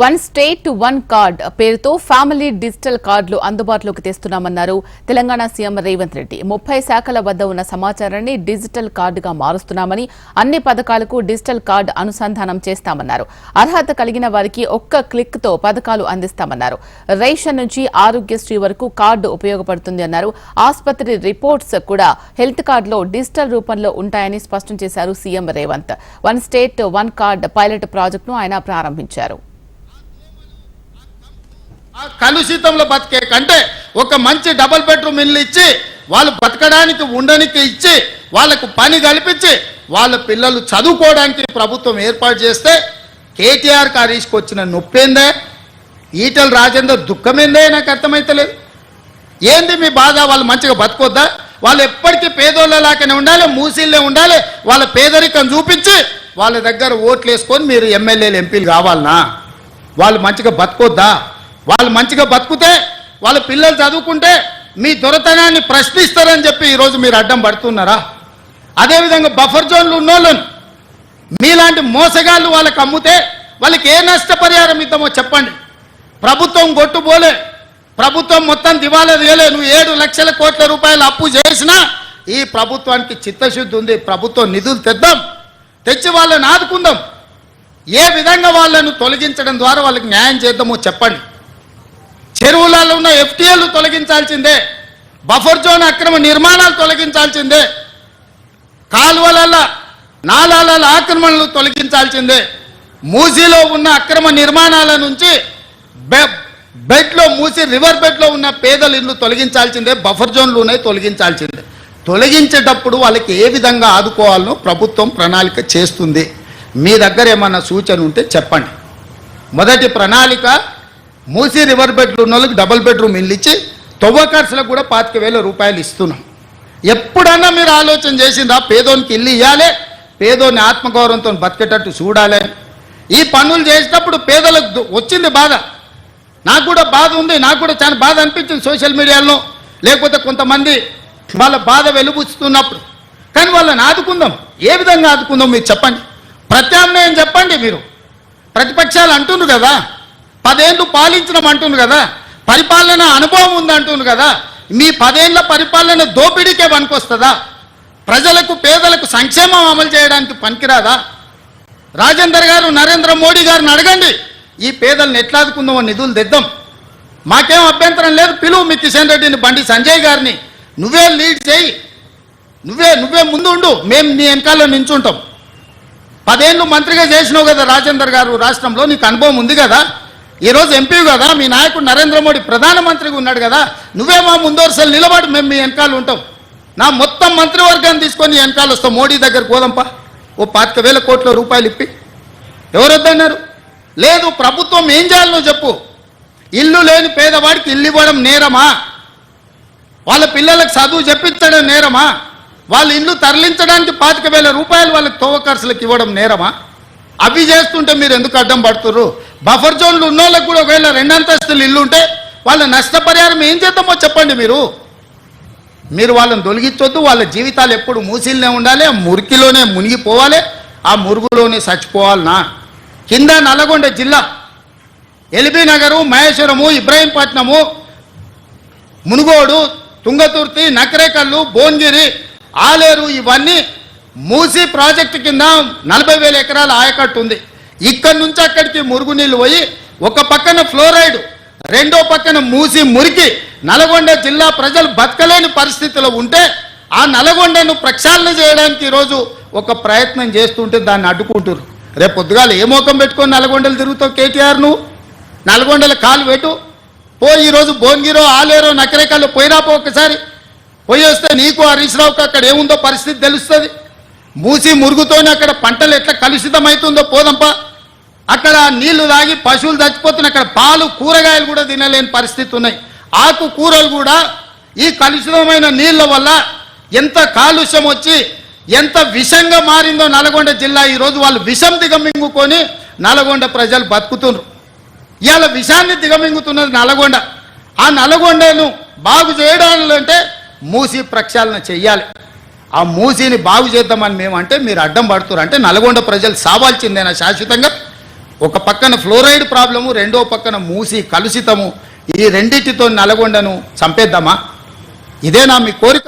One state one card పేరుతో family digital కార్డులు అందుబాటులోకి తెస్తున్నామన్నారు తెలంగాణ సీఎం రేవంత్ రెడ్డి. ముప్పై శాఖల వద్ద ఉన్న సమాచారాన్ని డిజిటల్ కార్డుగా మారుస్తున్నామని అన్ని పథకాలకు డిజిటల్ కార్డు అనుసంధానం చేస్తామన్నారు. అర్హత కలిగిన వారికి ఒక్క క్లిక్తో పథకాలు అందిస్తామన్నారు. రేషన్ నుంచి ఆరోగ్యశ్రీ వరకు కార్డు ఉపయోగపడుతుంది అన్నారు. ఆసుపత్రి రిపోర్ట్స్ కూడా హెల్త్ కార్డులో డిజిటల్ రూపంలో ఉంటాయని స్పష్టం చేశారు CM Revanth. One state one card pilot ప్రాజెక్టును ఆయన ప్రారంభించారు. ఆ కలుషితంలో బతికే కంటే ఒక మంచి డబుల్ బెడ్రూమ్ ఇల్లు ఇచ్చి వాళ్ళు బతకడానికి ఉండనికి ఇచ్చి వాళ్ళకు పని కల్పించి వాళ్ళ పిల్లలు చదువుకోవడానికి ప్రభుత్వం ఏర్పాటు చేస్తే కేటీఆర్ హరీష్కి వచ్చిన నొప్పేందే? ఈటల రాజేందర్ దుఃఖమేందే? నాకు అర్థమైతలేదు. ఏంది మీ బాధ? వాళ్ళు మంచిగా బతుకొద్దా? వాళ్ళు ఎప్పటికీ పేదోళ్ళలాగానే ఉండాలి మూసీళ్ళే ఉండాలి వాళ్ళ పేదరికం చూపించి వాళ్ళ దగ్గర ఓట్లు వేసుకొని మీరు ఎమ్మెల్యేలు ఎంపీలు కావాలనా? వాళ్ళు మంచిగా బతుకొద్దా? వాళ్ళు మంచిగా బతుకుతే వాళ్ళ పిల్లలు చదువుకుంటే మీ దొరతనాన్ని ప్రశ్నిస్తారని చెప్పి ఈరోజు మీరు అడ్డం పడుతున్నారా? అదేవిధంగా బఫర్ జోన్లు ఉన్నోళ్ళను మీలాంటి మోసగాళ్ళు వాళ్ళకి అమ్ముతే వాళ్ళకి ఏ నష్టపరిహారం ఇద్దామో చెప్పండి. ప్రభుత్వం కొట్టుపోలే ప్రభుత్వం మొత్తం దివాలా తీయలే. నువ్వు ఏడు లక్షల కోట్ల రూపాయలు అప్పు చేసినా ఈ ప్రభుత్వానికి చిత్తశుద్ధి ఉంది. ప్రభుత్వం నిధులు తెద్దాం. తెచ్చి వాళ్ళని ఆదుకుందాం. ఏ విధంగా వాళ్ళను తొలగించడం ద్వారా వాళ్ళకి న్యాయం చేద్దామో చెప్పండి. చెరువులలో ఉన్న ఎఫ్టీఎల్ తొలగించాల్సిందే. బఫర్ జోన్ అక్రమ నిర్మాణాలు తొలగించాల్సిందే. కాలువలల నాలాల ఆక్రమణలు తొలగించాల్సిందే. మూసీలో ఉన్న అక్రమ నిర్మాణాల నుంచి బె- బెడ్లో మూసి రివర్ బెడ్లో ఉన్న పేదల ఇల్లు తొలగించాల్సిందే బఫర్ జోన్లోనే తొలగించాల్సిందే. తొలగించేటప్పుడు వాళ్ళకి ఏ విధంగా ఆదుకోవాలనో ప్రభుత్వం ప్రణాళిక చేస్తుంది. మీ దగ్గర ఏమన్నా సూచన ఉంటే చెప్పండి. మొదటి ప్రణాళిక మూసి రివర్ బెడ్లు ఉన్న వాళ్ళకి డబుల్ బెడ్రూమ్ ఇల్లు ఇచ్చి తవ్వకర్సులకు ఖర్చులకు కూడా పాతిక వేల రూపాయలు ఇస్తున్నాం. ఎప్పుడన్నా మీరు ఆలోచన చేసిందా పేదోనికి ఇల్లు ఇవ్వాలి పేదోని ఆత్మగౌరవంతో బతికేటట్టు చూడాలి. ఈ పనులు చేసేటప్పుడు పేదలకు వచ్చింది బాధ. నాకు కూడా బాధ ఉంది నాకు కూడా చాలా బాధ అనిపించింది సోషల్ మీడియాలో. లేకపోతే కొంతమంది వాళ్ళ బాధ వెలుగుస్తున్నప్పుడు కానీ వాళ్ళని ఆదుకుందాం. ఏ విధంగా ఆదుకుందాం మీరు చెప్పండి. ప్రత్యామ్నాయం చెప్పండి మీరు. ప్రతిపక్షాలు అంటున్నారు కదా. పదేళ్ళు పాలించడం అంటుంది కదా. పరిపాలన అనుభవం ఉంది కదా. మీ పదేళ్ళ పరిపాలన దోపిడీకే పనికొస్తుందా? ప్రజలకు పేదలకు సంక్షేమం అమలు చేయడానికి పనికిరాదా? రాజేందర్ గారు నరేంద్ర మోడీ గారిని అడగండి. ఈ పేదలను ఎట్లాదుకుందామో నిధులు తెద్దాం. మాకేం అభ్యంతరం లేదు. పిలువు మీ కిషన్ రెడ్డిని బండి సంజయ్ గారిని. నువ్వే లీడ్ చేయి. నువ్వే నువ్వే ముందు ఉండు. మేము నీ వెనకాల నించుంటాం. పదేళ్ళు మంత్రిగా చేసినావు కదా రాజేందర్ గారు. రాష్ట్రంలో నీకు అనుభవం ఉంది కదా. ఈరోజు ఎంపీ కదా మీ నాయకుడు నరేంద్ర మోడీ ప్రధానమంత్రిగా ఉన్నాడు కదా నువ్వే మా ముందోరుసలు నిలబడి మేము మీ వెనకాల ఉంటాం. నా మొత్తం మంత్రివర్గాన్ని తీసుకొని వెనకాల వస్తాం మోడీ దగ్గర పోదంపా. ఓ పాతిక వేల కోట్ల రూపాయలు ఇప్పి. ఎవరొద్దన్నారు? లేదు ప్రభుత్వం ఏం చేయాలనో చెప్పు. ఇల్లు లేని పేదవాడికి ఇల్లు ఇవ్వడం నేరమా? వాళ్ళ పిల్లలకు చదువు చెప్పించడం నేరమా? వాళ్ళ ఇల్లు తరలించడానికి పాతిక వేల రూపాయలు వాళ్ళకి తోవ ఖర్చులకు ఇవ్వడం నేరమా? అవి చేస్తుంటే మీరు ఎందుకు అడ్డం పడుతుర్రు? బఫర్ జోన్లు ఉన్న వాళ్ళకి కూడా ఒకవేళ రెండంతస్తులు ఇల్లు ఉంటే వాళ్ళ నష్టపరిహారం ఏం చేద్దామో చెప్పండి మీరు. మీరు వాళ్ళని తొలగించొద్దు వాళ్ళ జీవితాలు ఎప్పుడు మూసిల్నే ఉండాలి ఆ మురికిలోనే మునిగిపోవాలి ఆ మురుగులోనే చచ్చిపోవాలనా? కింద నల్లగొండ జిల్లా ఎల్బీ నగరు మహేశ్వరము ఇబ్రాహీంపట్నము మునుగోడు తుంగతుర్తి నకరేకల్లు భువనగిరి ఆలేరు ఇవన్నీ మూసి ప్రాజెక్టు కింద నలభై వేల ఎకరాల ఆయకట్టు ఉంది. ఇక్కడి నుంచి అక్కడికి మురుగునీళ్ళు పోయి ఒక పక్కన ఫ్లోరైడ్ రెండో పక్కన మూసి మురికి నల్గొండ జిల్లా ప్రజలు బతకలేని పరిస్థితిలో ఉంటే ఆ నల్గొండను ప్రక్షాళన చేయడానికి ఈరోజు ఒక ప్రయత్నం చేస్తుంటే దాన్ని అడ్డుకుంటురు రేపు పొద్దుగాల ఏ మోకం పెట్టుకొని నల్గొండలు తిరుగుతావు కేటీఆర్ నువ్వు నల్గొండలు కాలు పెట్టు పో ఈరోజు భోంగిరో ఆలేరో నకరేకాలు పోయినా పో ఒకసారి పోయి వస్తే నీకు హరీష్ రావుకి అక్కడ ఏముందో పరిస్థితి తెలుస్తుంది. మూసి మురుగుతోనే అక్కడ పంటలు ఎట్లా కలుషితమవుతుందో పోదంపా. అక్కడ నీళ్ళు తాగి పశువులు చచ్చిపోతున్నాయి అక్కడ పాలు కూరగాయలు కూడా తినలేని పరిస్థితి ఉన్నాయి. ఆకు కూరలు కూడా ఈ కలుషితమైన నీళ్ళ వల్ల ఎంత కాలుష్యం వచ్చి ఎంత విషంగా మారిందో నల్గొండ జిల్లా ఈరోజు వాళ్ళు విషం దిగమింగుకొని నల్గొండ ప్రజలు బతుకుతున్నారు. ఇవాళ విషాన్ని దిగమింగుతున్నది నల్గొండ. ఆ నల్గొండను బాగు చేయడాలంటే మూసి ప్రక్షాళన చెయ్యాలి. ఆ మూసీని బాగు చేద్దామని మేము అంటే మీరు అడ్డం పడుతున్నారు. అంటే నల్గొండ ప్రజలు సావాల్సిందేనా శాశ్వతంగా? ఒక పక్కన ఫ్లోరైడ్ ప్రాబ్లము రెండో పక్కన మూసి కలుషితము ఈ రెండింటితో నల్గొండను చంపేద్దామా? ఇదేనా మీ కోరిక?